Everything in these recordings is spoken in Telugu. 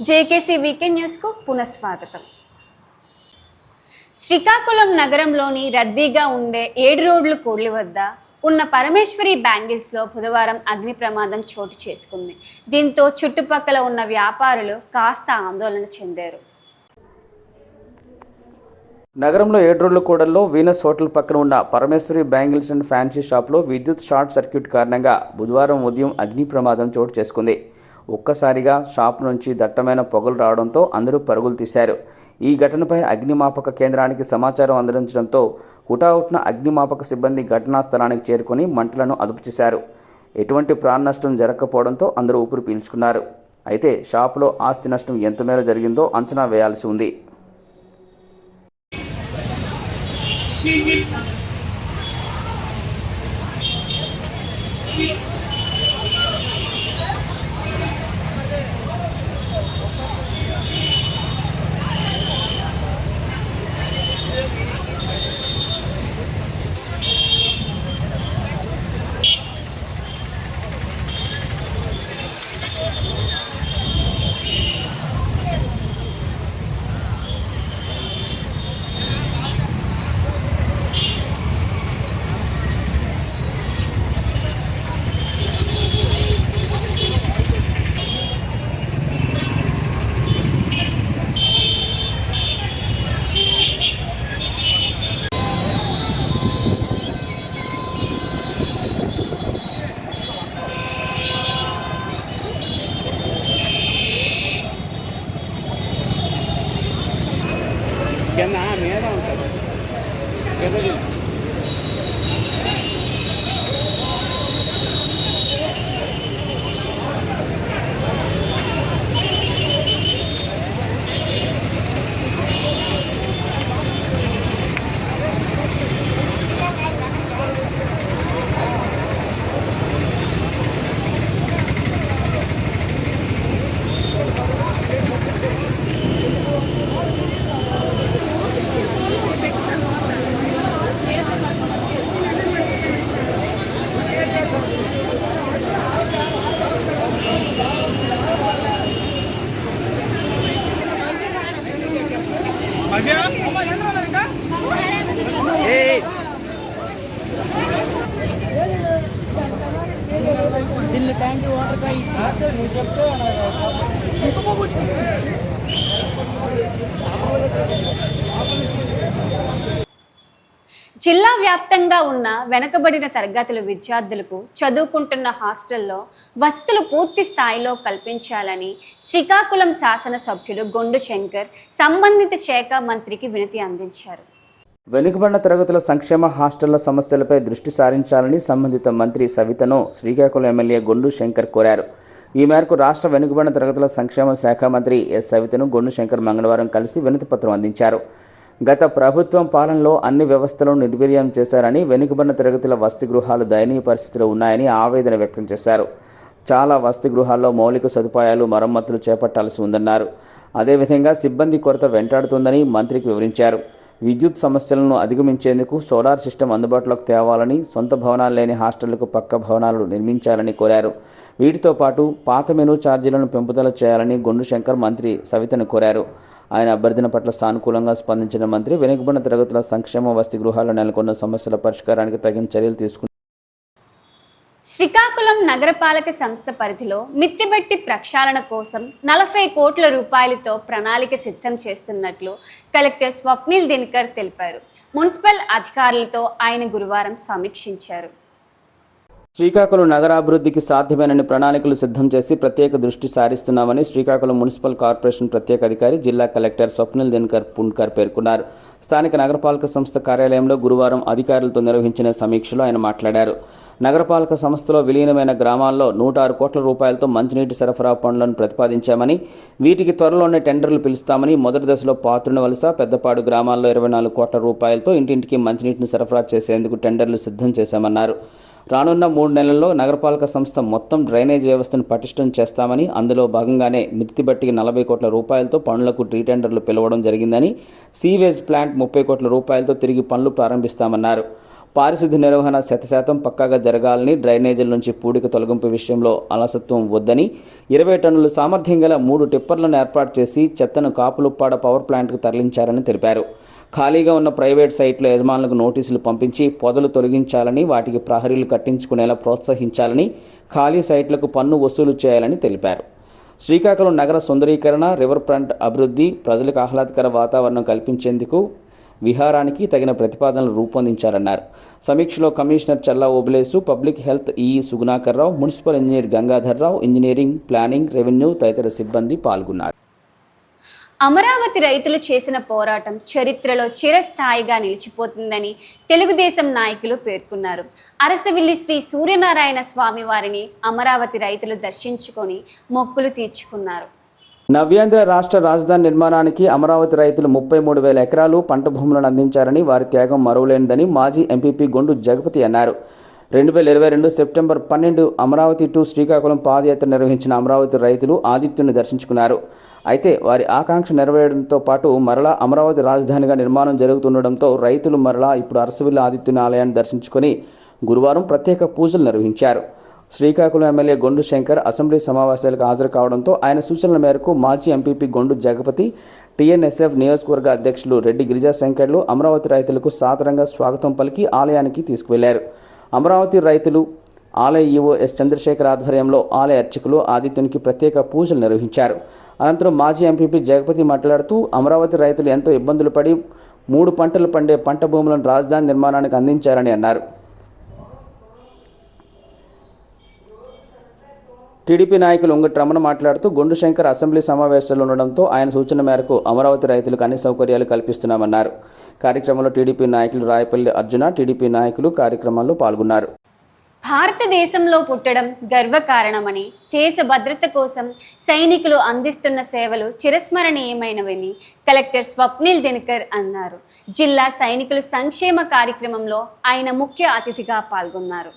జేకేసీ వీకెండ్ న్యూస్కు పునఃస్వాగతం. శ్రీకాకుళం నగరంలోని రద్దీగా ఉండే ఏడు రోడ్లు కూడలి వద్ద ఉన్న పరమేశ్వరి బ్యాంగిల్స్లో బుధవారం అగ్ని ప్రమాదం చోటు చేసుకుంది. దీంతో చుట్టుపక్కల ఉన్న వ్యాపారులు కాస్త ఆందోళన చెందారు. నగరంలో ఏడ్రోడ్ల కూడల్లో వీనస్ హోటల్ పక్కన ఉన్న పరమేశ్వరి బ్యాంగిల్స్ అండ్ ఫ్యాన్సీ షాప్లో విద్యుత్ షార్ట్ సర్క్యూట్ కారణంగా బుధవారం ఉదయం అగ్ని ప్రమాదం చోటు చేసుకుంది. ఒక్కసారిగా షాప్ నుంచి దట్టమైన పొగలు రావడంతో అందరూ పరుగులు తీశారు. ఈ ఘటనపై అగ్నిమాపక కేంద్రానికి సమాచారం అందించడంతో హుటాహుట్న అగ్నిమాపక సిబ్బంది ఘటనా స్థలానికి చేరుకొని మంటలను అదుపు చేశారు. ఎటువంటి ప్రాణ నష్టం జరగకపోవడంతో అందరూ ఊపిరి పీల్చుకున్నారు. అయితే షాపులో ఆస్తి నష్టం ఎంత మేర జరిగిందో అంచనా వేయాల్సి ఉంది. కింద జిల్లా వ్యాప్తంగా ఉన్న వెనకబడిన తరగతుల విద్యార్థులకు చదువుకుంటున్న హాస్టల్లో వసతులు పూర్తి స్థాయిలో కల్పించాలని శ్రీకాకుళం శాసనసభ్యుడు గొండు శంకర్ సంబంధిత శాఖ మంత్రికి వినతి అందించారు. వెనుకబడిన తరగతుల సంక్షేమ హాస్టళ్ళ సమస్యలపై దృష్టి సారించాలని సంబంధిత మంత్రి సవితను శ్రీకాకుళం ఎమ్మెల్యే గొండు శంకర్ కోరారు. ఈ మేరకు రాష్ట్ర వెనుకబడిన తరగతుల సంక్షేమ శాఖ మంత్రి ఎస్ సవితను గొండు శంకర్ మంగళవారం కలిసి వినతి పత్రం అందించారు. గత ప్రభుత్వం పాలనలో అన్ని వ్యవస్థలను నిర్వీర్యం చేశారని వెనుకబడిన తరగతుల వసతి గృహాలు దయనీయ పరిస్థితిలో ఉన్నాయని ఆవేదన వ్యక్తం చేశారు. చాలా వసతి గృహాల్లో మౌలిక సదుపాయాలు మరమ్మతులు చేపట్టాల్సి ఉందన్నారు. అదేవిధంగా సిబ్బంది కొరత వెంటాడుతుందని మంత్రికి వివరించారు. విద్యుత్ సమస్యలను అధిగమించేందుకు సోలార్ సిస్టమ్ అందుబాటులోకి తేవాలని సొంత భవనాలు లేని హాస్టళ్ళకు పక్క భవనాలు నిర్మించాలని కోరారు. వీటితో పాటు పాత మెనూ ఛార్జీలను పెంపుదల చేయాలని గొండు శంకర్ మంత్రి సవితను కోరారు. ఆయన అభ్యర్థన పట్ల సానుకూలంగా స్పందించిన మంత్రి వెనుకబడిన తరగతుల సంక్షేమ వసతి గృహాల్లో నెలకొన్న సమస్యల పరిష్కారానికి తగిన చర్యలు తీసుకున్నారు శ్రీకాకుళం నగరపాలక సంస్థ పరిధిలో మిత్తిబెట్టి ప్రక్షాళన కోసం నలభై కోట్ల రూపాయలతో ప్రణాళిక సిద్ధం చేస్తున్నట్లు కలెక్టర్ స్వప్నిల్ దినకర్ తెలిపారు. మున్సిపల్ అధికారులతో ఆయన గురువారం సమీక్షించారు. శ్రీకాకుళం నగరాభివృద్ధికి సాధ్యమేనని ప్రణాళికలు సిద్ధం చేసి ప్రత్యేక దృష్టి సారిస్తున్నామని శ్రీకాకుళం మున్సిపల్ కార్పొరేషన్ ప్రత్యేక అధికారి జిల్లా కలెక్టర్ స్వప్నిల్ దినకర్ పున్కర్ పేర్కొన్నారు. స్థానిక నగరపాలక సంస్థ కార్యాలయంలో గురువారం అధికారులతో నిర్వహించిన సమీక్షలో ఆయన మాట్లాడారు. నగరపాలక సంస్థలో విలీనమైన గ్రామాల్లో నూట ఆరు కోట్ల రూపాయలతో మంచినీటి సరఫరా పనులను ప్రతిపాదించామని వీటికి త్వరలోనే టెండర్లు పిలుస్తామని మొదటి దశలో పాత్రుని వలస పెద్దపాడు గ్రామాల్లో ఇరవై నాలుగు కోట్ల రూపాయలతో ఇంటింటికి మంచినీటిని సరఫరా చేసేందుకు టెండర్లు సిద్ధం చేశామన్నారు. రానున్న మూడు నెలల్లో నగరపాలక సంస్థ మొత్తం డ్రైనేజ్ వ్యవస్థను పటిష్టం చేస్తామని అందులో భాగంగానే మిర్తిబట్టికి నలభై కోట్ల రూపాయలతో పనులకు రీటెండర్లు పిలవడం జరిగిందని సీవేజ్ ప్లాంట్ ముప్పై కోట్ల రూపాయలతో తిరిగి పనులు ప్రారంభిస్తామన్నారు. పారిశుద్ధ్య నిర్వహణ శతశాతం పక్కాగా జరగాలని డ్రైనేజీల నుంచి పూడిక తొలగింపు విషయంలో అలసత్వం వద్దని ఇరవై టన్నుల సామర్థ్యం గల మూడు టిప్పర్లను ఏర్పాటు చేసి చెత్తను కాపులుప్పాడ పవర్ ప్లాంట్కు తరలించారని తెలిపారు. ఖాళీగా ఉన్న ప్రైవేట్ సైట్ల యజమానులకు నోటీసులు పంపించి పొదలు తొలగించాలని వాటికి ప్రహరీలు కట్టించుకునేలా ప్రోత్సహించాలని ఖాళీ సైట్లకు పన్ను వసూలు చేయాలని తెలిపారు. శ్రీకాకుళం నగర సుందరీకరణ రివర్ ఫ్రంట్ అభివృద్ధి ప్రజలకు ఆహ్లాదకర వాతావరణం కల్పించేందుకు విహారానికి తగిన ప్రతిపాదనలు రూపొందించారన్నారు. సమీక్షలో commissioner Challa Obulesu public health EE Sugunakar Rao municipal engineer Gangadhar Rao engineering planning revenue తదితర సిబ్బంది పాల్గొన్నారు. అమరావతి రైతులు చేసిన పోరాటం చరిత్రలో చిరస్థాయిగా నిలిచిపోతుందని తెలుగుదేశం నాయకులు పేర్కొన్నారు. అరసవిల్లి శ్రీ సూర్యనారాయణ స్వామి వారిని అమరావతి రైతులు దర్శించుకొని మొక్కులు తీర్చుకున్నారు. నవ్యాంధ్ర రాష్ట్ర రాజధాని నిర్మాణానికి అమరావతి రైతులు ముప్పై మూడు వేల ఎకరాలు పంట భూములను అందించారని వారి త్యాగం మరువలేనిదని మాజీ ఎంపీపీ గొండు జగపతి అన్నారు. రెండు వేల ఇరవై రెండు సెప్టెంబర్ పన్నెండు అమరావతి టు శ్రీకాకుళం పాదయాత్ర నిర్వహించిన అమరావతి రైతులు ఆదిత్యుని దర్శించుకున్నారు. అయితే వారి ఆకాంక్ష నెరవేరడంతో పాటు మరలా అమరావతి రాజధానిగా నిర్మాణం జరుగుతుండడంతో రైతులు మరలా ఇప్పుడు అరసవిల్లి ఆదిత్యుని ఆలయాన్ని దర్శించుకొని గురువారం ప్రత్యేక పూజలు నిర్వహించారు. శ్రీకాకుళం ఎమ్మెల్యే గొండు శంకర్ అసెంబ్లీ సమావేశాలకు హాజరు కావడంతో ఆయన సూచనల మేరకు మాజీ ఎంపీపీ గొండు జగపతి టీఎన్ఎస్ఎఫ్ నియోజకవర్గ అధ్యక్షులు రెడ్డి గిరిజా శంకర్లు అమరావతి రైతులకు సాదరంగా స్వాగతం పలికి ఆలయానికి తీసుకువెళ్ళారు. అమరావతి రైతులు ఆలయ ఈవో ఎస్ చంద్రశేఖర్ ఆధ్వర్యంలో ఆలయ అర్చకులు ఆదిత్యునికి ప్రత్యేక పూజలు నిర్వహించారు. అనంతరం మాజీ ఎంపీపీ జగపతి మాట్లాడుతూ అమరావతి రైతులు ఎంతో ఇబ్బందులు పడి మూడు పంటలు పండే పంట భూములను రాజధాని నిర్మాణానికి అందించారని అన్నారు. టీడీపీ నాయకులు ఉంగటి రమణ మాట్లాడుతూ గుండు శంకర్ అసెంబ్లీ సమావేశాలు ఉండడంతో ఆయన సూచన మేరకు అమరావతి రైతులకు అన్ని సౌకర్యాలు కల్పిస్తున్నామన్నారు. కార్యక్రమంలో టీడీపీ నాయకులు రాయపల్లి అర్జున టీడీపీ నాయకులు కార్యక్రమంలో పాల్గొన్నారు. భారతదేశంలో పుట్టడం గర్వకారణమని దేశ భద్రత కోసం సైనికులు అందిస్తున్న సేవలు చిరస్మరణీయమైనవని కలెక్టర్ స్వప్నిల్ దినకర్ అన్నారు. జిల్లా సైనికుల సంక్షేమ కార్యక్రమంలో ఆయన ముఖ్య అతిథిగా పాల్గొన్నారు.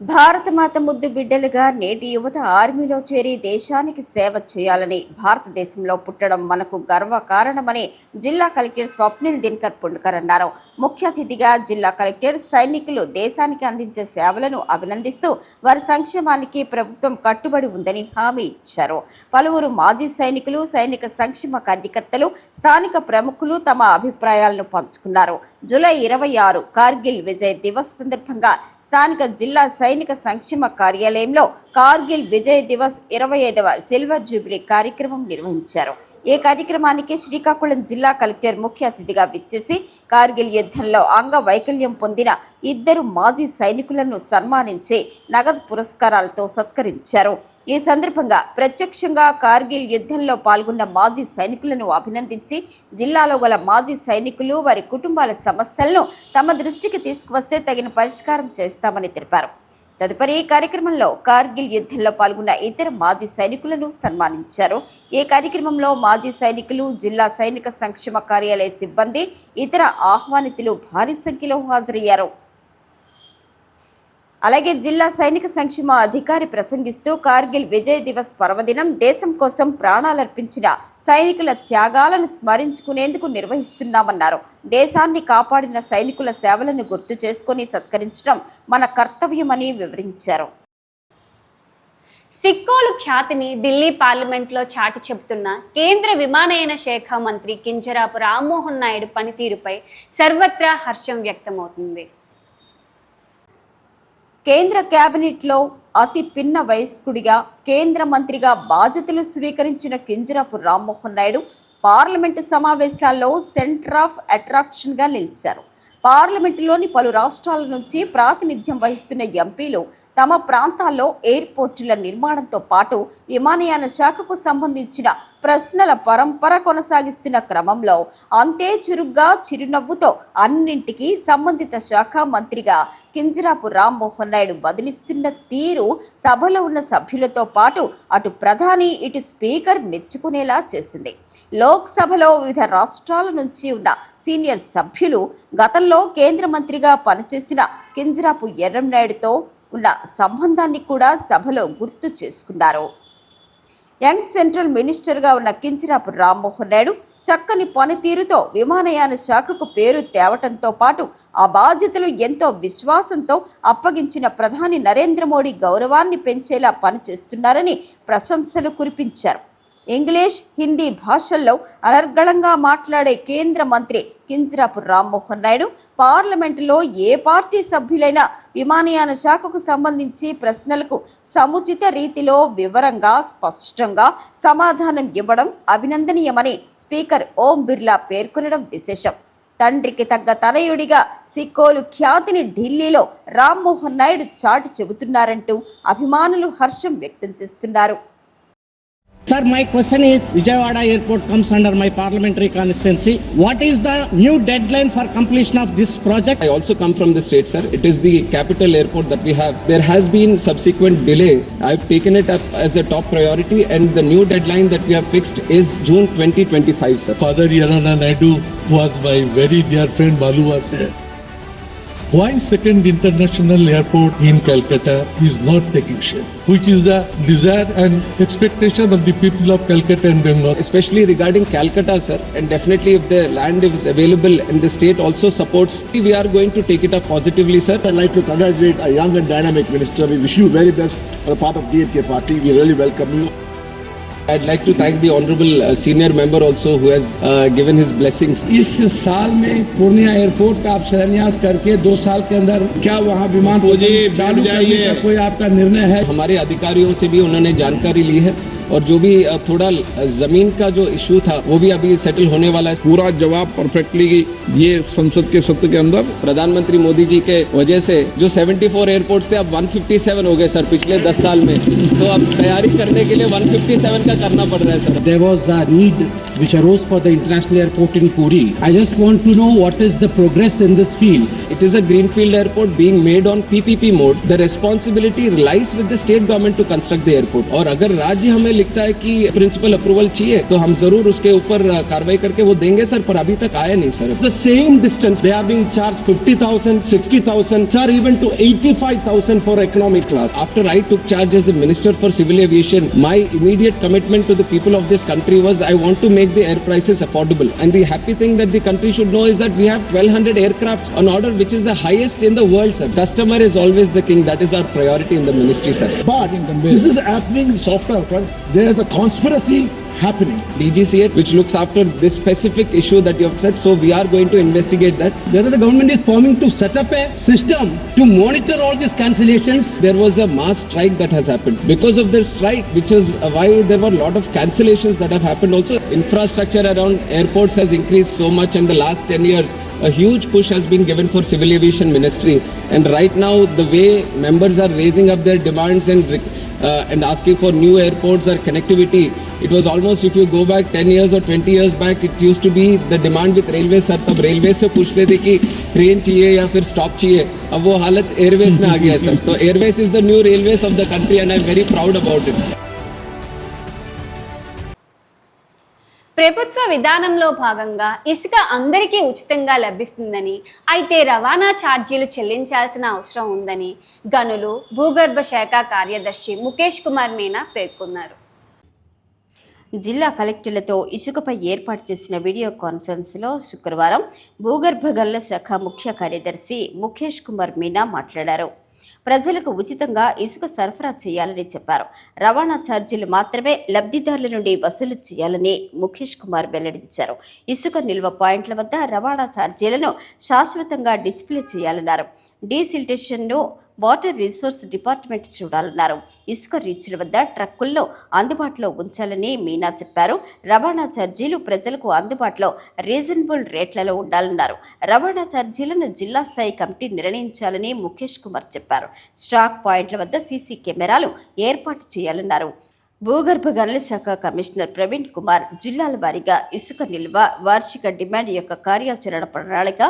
భారతమాత ముద్దు బిడ్డలుగా నేటి యువత ఆర్మీలో చేరి దేశానికి సేవ చేయాలని భారతదేశంలో పుట్టడం మనకు గర్వ కారణమని జిల్లా కలెక్టర్ స్వప్నిల్ దినకర్ పుండ్కర్ అన్నారు. ముఖ్య అతిథిగా జిల్లా కలెక్టర్ సైనికులు దేశానికి అందించే సేవలను అభినందిస్తూ వారి సంక్షేమానికి ప్రభుత్వం కట్టుబడి ఉందని హామీ ఇచ్చారు. పలువురు మాజీ సైనికులు సైనిక సంక్షేమ కార్యకర్తలు స్థానిక ప్రముఖులు తమ అభిప్రాయాలను పంచుకున్నారు. జూలై ఇరవై ఆరు కార్గిల్ విజయ్ దివస్ సందర్భంగా స్థానిక జిల్లా సైనిక సంక్షేమ కార్యాలయంలో కార్గిల్ విజయ్ దివస్ ఇరవై ఐదవ సిల్వర్ జూబ్లీ కార్యక్రమం నిర్వహించారు. ఈ కార్యక్రమానికి శ్రీకాకుళం జిల్లా కలెక్టర్ ముఖ్య అతిథిగా విచ్చేసి కార్గిల్ యుద్ధంలో అంగవైకల్యం పొందిన ఇద్దరు మాజీ సైనికులను సన్మానించి నగదు పురస్కారాలతో సత్కరించారు. ఈ సందర్భంగా ప్రత్యక్షంగా కార్గిల్ యుద్ధంలో పాల్గొన్న మాజీ సైనికులను అభినందించి జిల్లాలో గల మాజీ సైనికులు వారి కుటుంబాల సమస్యలను తమ దృష్టికి తీసుకువస్తే తగిన పరిష్కారం చేస్తామని తెలిపారు. తదుపరి ఈ కార్యక్రమంలో కార్గిల్ యుద్ధంలో పాల్గొన్న ఇతర మాజీ సైనికులను సన్మానించారు. ఈ కార్యక్రమంలో మాజీ సైనికులు జిల్లా సైనిక సంక్షేమ కార్యాలయ సిబ్బంది ఇతర ఆహ్వానితులు భారీ సంఖ్యలో హాజరయ్యారు. అలాగే జిల్లా సైనిక సంక్షేమ అధికారి ప్రసంగిస్తూ కార్గిల్ విజయ్ దివస్ పర్వదినం దేశం కోసం ప్రాణాలర్పించిన సైనికుల త్యాగాలను స్మరించుకునేందుకు నిర్వహిస్తున్నామన్నారు. దేశాన్ని కాపాడిన సైనికుల సేవలను గుర్తు చేసుకుని సత్కరించడం మన కర్తవ్యమని వివరించారు. సిక్కోలు ఖ్యాతిని ఢిల్లీ పార్లమెంట్లో చాటి చెబుతున్న కేంద్ర విమానయాన శాఖ మంత్రి కింజరాపు రామ్మోహన్ నాయుడు పనితీరుపై సర్వత్రా హర్షం వ్యక్తమవుతుంది. కేంద్ర కేబినెట్లో అతి పిన్న వయస్కుడిగా కేంద్ర మంత్రిగా బాధ్యతలు స్వీకరించిన కింజరాపు రామ్మోహన్ నాయుడు పార్లమెంటు సమావేశాల్లో సెంటర్ ఆఫ్ అట్రాక్షన్గా నిలిచారు. పార్లమెంటులోని పలు రాష్ట్రాల నుంచి ప్రాతినిధ్యం వహిస్తున్న ఎంపీలు తమ ప్రాంతాల్లో ఎయిర్పోర్టుల నిర్మాణంతో పాటు విమానయాన శాఖకు సంబంధించిన ప్రశ్నల పరంపర కొనసాగిస్తున్న క్రమంలో అంతే చురుగ్గా చిరునవ్వుతో అన్నింటికీ సంబంధిత శాఖ మంత్రిగా కింజరాపు రామ్మోహన్ నాయుడు బదిలిస్తున్న తీరు సభలో ఉన్న సభ్యులతో పాటు అటు ప్రధాని ఇటు స్పీకర్ మెచ్చుకునేలా చేసింది. లోక్సభలో వివిధ రాష్ట్రాల నుంచి ఉన్న సీనియర్ సభ్యులు గతంలో కేంద్ర మంత్రిగా పనిచేసిన కింజరాపు ఎర్రంనాయుడుతో ఉన్న సంబంధాన్ని కూడా సభలో గుర్తు చేసుకున్నారు. యంగ్ సెంట్రల్ మినిస్టర్గా ఉన్న కింజరాపు రామ్మోహన్ నాయుడు చక్కని పనితీరుతో విమానయాన శాఖకు పేరు తేవటంతో పాటు ఆ బాధ్యతలు ఎంతో విశ్వాసంతో అప్పగించిన ప్రధాని నరేంద్ర మోడీ గౌరవాన్ని పెంచేలా పనిచేస్తున్నారని ప్రశంసలు కురిపించారు. ఇంగ్లీష్ హిందీ భాషల్లో అనర్గళంగా మాట్లాడే కేంద్ర మంత్రి కింజరాపు రామ్మోహన్ నాయుడు పార్లమెంటులో ఏ పార్టీ సభ్యులైనా విమానయాన శాఖకు సంబంధించి ప్రశ్నలకు సముచిత రీతిలో వివరంగా స్పష్టంగా సమాధానం ఇవ్వడం అభినందనీయమని స్పీకర్ ఓం బిర్లా పేర్కొనడం విశేషం. తండ్రికి తగ్గ తనయుడిగా సిక్కోలు ఖ్యాతిని ఢిల్లీలో రామ్మోహన్ నాయుడు చాటి చెబుతున్నారంటూ అభిమానులు హర్షం వ్యక్తం చేస్తున్నారు. Sir, my question is Vijayawada Airport comes under my parliamentary constituency. What is the new deadline for completion of this project? I also come from the state, sir. It is the capital airport that we have. There has been subsequent delay. I've taken it up as a top priority, and the new deadline that we have fixed is June 2025, sir. Father Yarana Naidu was my very dear friend Balu was there. Why second international airport in Calcutta is not taking shape, which is the desire and expectation of the people of Calcutta and Bengal. Especially regarding Calcutta, sir, and definitely if the land is available and the state also supports, we are going to take it up positively, sir. I'd like to congratulate a young and dynamic minister. We wish you very best on the part of DMK party. We really welcome you. I'd like to thank the honorable uh, senior member also who has uh, given his blessings. इस साल में पूर्णिया एयरपोर्ट का आप शिलान्यास करके दो साल के अंदर क्या वहाँ विमान चालू करने का कोई आपका निर्णय है? हमारे अधिकारियों से भी उन्होंने जानकारी ली है। और जो भी थोड़ा ज़मीन का जो इशू था वो भी अभी सेटल होने वाला है पूरा जवाब परफेक्टली ये संसद के सत्र के अंदर प्रधानमंत्री मोदी जी के वजह से जो 74 एयरपोर्ट्स थे अब 157 हो गए सर पिछले 10 साल में तो अब तैयारी करने के लिए 157 का करना पड़ रहा है sir there was a need which arose for the international airport in Puri. I just want to know what is the progress in this field. It is a greenfield airport being made on PPP mode. The responsibility lies with the state government to construct the airport. और अगर राज्य हमें लिखता है कि प्रिंसिपल अप्रूवल चाहिए तो हम जरूर उसके ऊपर अ, कार्रवाई करके वो देंगे सर पर अभी तक आया नहीं sir The same distance, they are being charged 50,000, 60,000, sir, even to 85,000 for economic class. After I took charge as the Minister for Civil Aviation, my immediate commitment to the people of this country was I want to make the air prices affordable. And the happy thing that the country should know is that we have 1200 aircrafts on order, which is the highest in the world, sir. Customer is always the king. That is our priority in the ministry, sir. But this is happening in software front. There's a conspiracy happening. DGCA, which looks after this specific issue that you have said, so we are going to investigate that. Whether the government is forming to set up a system to monitor all these cancellations. There was a mass strike that has happened. Because of this strike, which is why there were a lot of cancellations that have happened also. Infrastructure around airports has increased so much in the last 10 years. A huge push has been given for civil aviation ministry. And right now, the way members are raising up their demands and uh, and asking for new airports or connectivity. It was almost if you go back 10 years or 20 years back, it used to be the demand with railways sir तब railway से पूछते थे कि ट्रेन चाहिए या फिर स्टॉप चाहिए अब वो हालत एयरवेज में आ गया है सर तो airways is the new railways of the country and I am very proud about it ప్రభుత్వ విధానంలో భాగంగా ఇసుక అందరికీ ఉచితంగా లభిస్తుందని అయితే రవాణా ఛార్జీలు చెల్లించాల్సిన అవసరం ఉందని గనులు భూగర్భ శాఖ కార్యదర్శి ముఖేష్ కుమార్ మీనా పేర్కొన్నారు. జిల్లా కలెక్టర్లతో ఇసుకపై ఏర్పాటు చేసిన వీడియో కాన్ఫరెన్స్లో శుక్రవారం భూగర్భ గనుల శాఖ ముఖ్య కార్యదర్శి ముఖేష్ కుమార్ మీనా మాట్లాడారు. ప్రజలకు ఉచితంగా ఇసుక సరఫరా చేయాలని చెప్పారు. రవాణా ఛార్జీలు మాత్రమే లబ్ధిదారుల నుండి వసూలు చేయాలని ముఖేష్ కుమార్ వెల్లడించారు. ఇసుక నిల్వ పాయింట్ల వద్ద రవాణా ఛార్జీలను శాశ్వతంగా డిస్ప్లే చేయాలన్నారు. డీసిల్టేషన్ను వాటర్ రిసోర్స్ డిపార్ట్మెంట్ చూడాలన్నారు. ఇసుక రీచ్ల వద్ద ట్రక్కుల్లో అందుబాటులో ఉంచాలని మీనా చెప్పారు. రవాణా ఛార్జీలు ప్రజలకు అందుబాటులో రీజనబుల్ రేట్లలో ఉండాలన్నారు. రవాణా ఛార్జీలను జిల్లా స్థాయి కమిటీ నిర్ణయించాలని ముఖేష్ కుమార్ చెప్పారు. స్టాక్ పాయింట్ల వద్ద సీసీ కెమెరాలు ఏర్పాటు చేయాలన్నారు. భూగర్భ గనుల శాఖ కమిషనర్ ప్రవీణ్ కుమార్ జిల్లాల వారీగా ఇసుక నిల్వ వార్షిక డిమాండ్ యొక్క కార్యాచరణ ప్రణాళిక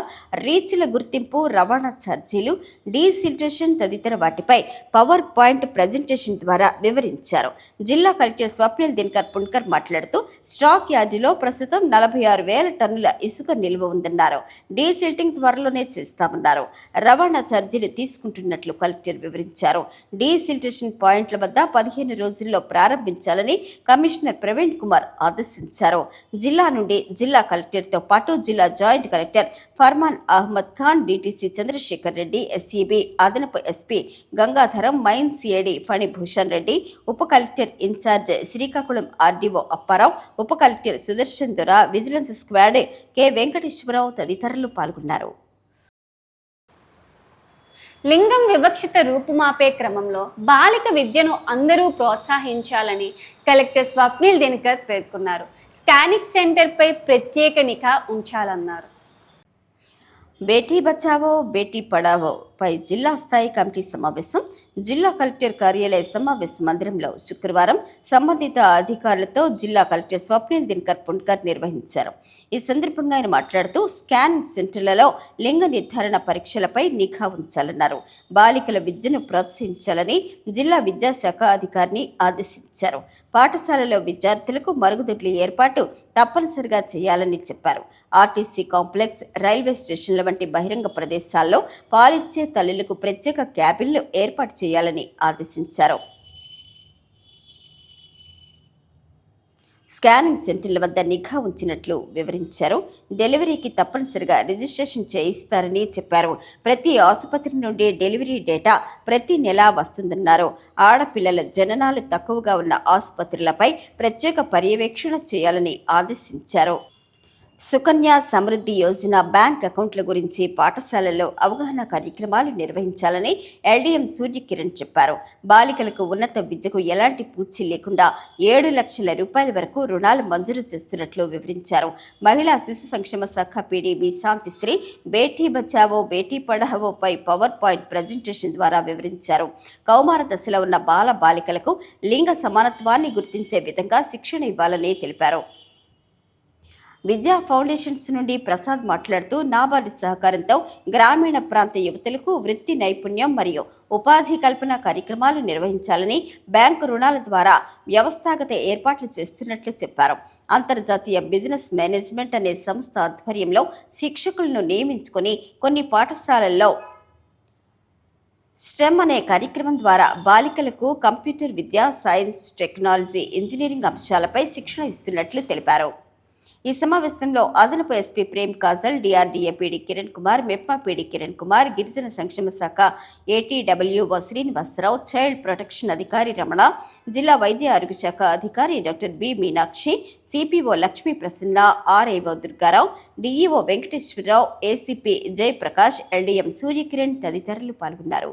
రీచ్ల గుర్తింపు రవాణా ఛార్జీలు డీసిల్టేషన్ తదితర వాటిపై పవర్ పాయింట్ ప్రజెంటేషన్ ద్వారా వివరించారు. జిల్లా కలెక్టర్ స్వప్నిల్ దినకర్ పుణ్కర్ మాట్లాడుతూ స్టాక్ యార్డులో ప్రస్తుతం నలభై ఆరు వేల టన్నుల ఇసుక నిల్వ ఉందన్నారు. డీసిల్టింగ్ త్వరలోనే చేస్తామన్నారు. రవాణా ఛార్జీలు తీసుకుంటున్నట్లు కలెక్టర్ వివరించారు. డీసిల్టేషన్ పాయింట్ల వద్ద పదిహేను రోజుల్లో ప్రారంభ ప్రారంభించాలని కమిషనర్ ప్రవీణ్ కుమార్ ఆదేశించారు. జిల్లా నుండి జిల్లా కలెక్టర్తో పాటు జిల్లా joint collector Farman Ahmed Khan DTC Chandrasekhar Reddy SEB అదనపు SP Gangadharam mine CID Phanibhushan Reddy ఉప collector in charge Srikakulam RDO Apparao ఉప కలెక్టర్ సుదర్శన్ దొర విజిలెన్స్ స్క్వాడ్ కె వెంకటేశ్వరరావు తదితరులు పాల్గొన్నారు. లింగం వివక్షిత రూపుమాపే క్రమంలో బాలిక విద్యను అందరూ ప్రోత్సహించాలని కలెక్టర్ స్వప్నిల్ దినకర్ పేర్కొన్నారు. స్కానిక్ సెంటర్పై ప్రత్యేక నిఘా ఉంచాలన్నారు. బేటీ బచావో బేటీ పడావో పై జిల్లా స్థాయి కమిటీ సమావేశం జిల్లా కలెక్టర్ కార్యాలయ సమావేశ మందిరంలో శుక్రవారం సంబంధిత అధికారులతో జిల్లా కలెక్టర్ స్వప్నిల్ దినకర్ పుణ్కర్ నిర్వహించారు. ఈ సందర్భంగా ఆయన మాట్లాడుతూ స్కాన్ సెంటర్లలో లింగ నిర్ధారణ పరీక్షలపై నిఘా ఉంచాలన్నారు. బాలికల విద్యను ప్రోత్సహించాలని జిల్లా విద్యాశాఖ అధికారిని ఆదేశించారు. పాఠశాలలో విద్యార్థులకు మరుగుదొడ్ల ఏర్పాటు తప్పనిసరిగా చేయాలని చెప్పారు. ఆర్టీసీ కాంప్లెక్స్ రైల్వే స్టేషన్ల వంటి బహిరంగ ప్రదేశాల్లో పాలిచ్చే తల్లులకు ప్రత్యేక క్యాబిన్లు ఏర్పాటు చేయాలని ఆదేశించారు. స్కానింగ్ సెంటర్ల వద్ద నిఘా ఉంచినట్లు వివరించారు. డెలివరీకి తప్పనిసరిగా రిజిస్ట్రేషన్ చేయిస్తారని చెప్పారు. ప్రతి ఆసుపత్రి నుండి డెలివరీ డేటా ప్రతి నెల వస్తుందన్నారు. ఆడపిల్లల జననాలు తక్కువగా ఉన్న ఆసుపత్రులపై ప్రత్యేక పర్యవేక్షణ చేయాలని ఆదేశించారు. సుకన్య సమృద్ధి యోజన బ్యాంక్ అకౌంట్ల గురించి పాఠశాలల్లో అవగాహన కార్యక్రమాలు నిర్వహించాలని ఎల్డీఎం సూర్యకిరణ్ చెప్పారు. బాలికలకు ఉన్నత విద్యకు ఎలాంటి పూచి లేకుండా ఏడు లక్షల రూపాయల వరకు రుణాలు మంజూరు చేస్తున్నట్లు వివరించారు. మహిళా శిశు సంక్షేమ శాఖ పీడీబీ శాంతిశ్రీ బేటీ బచావో బేటీ పడావో పై పవర్ పాయింట్ ప్రజెంటేషన్ ద్వారా వివరించారు. కౌమార దశలో ఉన్న బాల బాలికలకు లింగ సమానత్వాన్ని గుర్తించే విధంగా శిక్షణ ఇవ్వాలని తెలిపారు. విద్యా ఫౌండేషన్స్ నుండి ప్రసాద్ మాట్లాడుతూ నాబార్డు సహకారంతో గ్రామీణ ప్రాంత యువతులకు వృత్తి నైపుణ్యం మరియు ఉపాధి కల్పన కార్యక్రమాలు నిర్వహించాలని బ్యాంకు రుణాల ద్వారా వ్యవస్థాగత ఏర్పాట్లు చేస్తున్నట్లు చెప్పారు. అంతర్జాతీయ బిజినెస్ మేనేజ్మెంట్ అనే సంస్థ ఆధ్వర్యంలో శిక్షకులను నియమించుకొని కొన్ని పాఠశాలల్లో స్టెమ్ అనే కార్యక్రమం ద్వారా బాలికలకు కంప్యూటర్ విద్య సైన్స్ టెక్నాలజీ ఇంజనీరింగ్ అంశాలపై శిక్షణ ఇస్తున్నట్లు తెలిపారు. ఈ సమావేశంలో అదనపు SP Prem Kajal DRDA PD Kiran Kumar MEPMA PD Kiran Kumar గిరిజన సంక్షేమ శాఖ ఏటీడబ్ల్యూఓ శ్రీనివాసరావు చైల్డ్ ప్రొటెక్షన్ అధికారి రమణ జిల్లా వైద్య ఆరోగ్య శాఖ అధికారి doctor B Meenakshi CPO Lakshmi Prasanna RIO Durgarao DEO Venkateswararao ACP Jayaprakash LDM Suryakiran తదితరులు పాల్గొన్నారు.